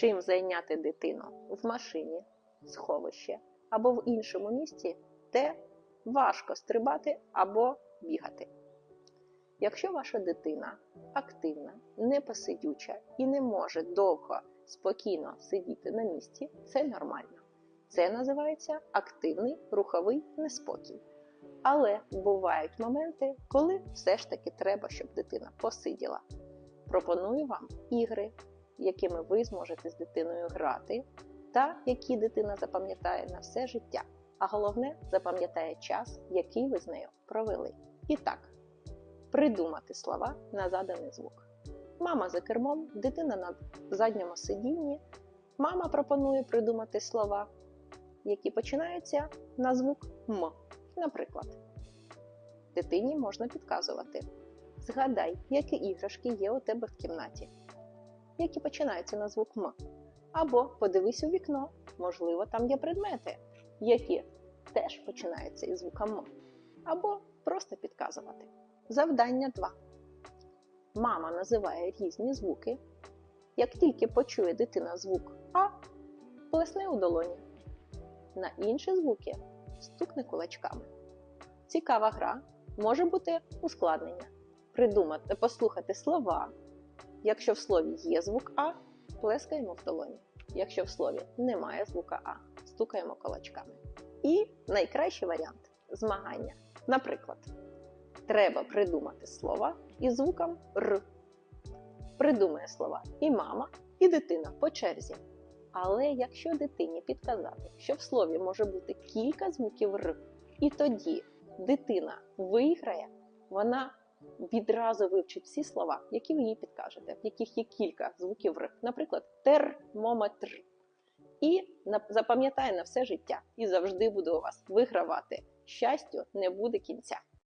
чим зайняти дитину в машині, сховище або в іншому місці, де важко стрибати або бігати. Якщо ваша дитина активна, непосидюча і не може довго спокійно сидіти на місці, це нормально. Це називається активний руховий неспокій. Але бувають моменти, коли все ж таки треба, щоб дитина посиділа. Пропоную вам ігри, якими ви зможете з дитиною грати, та які дитина запам'ятає на все життя. А головне, запам'ятає час, який ви з нею провели. І так, придумати слова на заданий звук. Мама за кермом, дитина на задньому сидінні. Мама пропонує придумати слова, які починаються на звук М. Наприклад, дитині можна підказувати. Згадай, які іграшки є у тебе в кімнаті, які починаються на звук М. Або подивись у вікно, можливо, там є предмети, які теж починаються із звука М. Або просто підказувати. Завдання 2. Мама називає різні звуки. Як тільки почує дитина звук А, плесне у долоні. На інші звуки стукне кулачками. Цікава гра може бути ускладнення. Придумати, послухати слова. Якщо в слові є звук А, плескаємо в долоні. Якщо в слові немає звука А, стукаємо кулачками. І найкращий варіант змагання. Наприклад, треба придумати слова із звуком Р. Придумає слова і мама, і дитина по черзі. Але якщо дитині підказати, що в слові може бути кілька звуків Р, і тоді дитина виграє, вона відразу вивчить всі слова, які ви їй підкажете, в яких є кілька звуків Р, наприклад, термометр. І запам'ятає на все життя і завжди буде у вас вигравати. Щастю не буде кінця.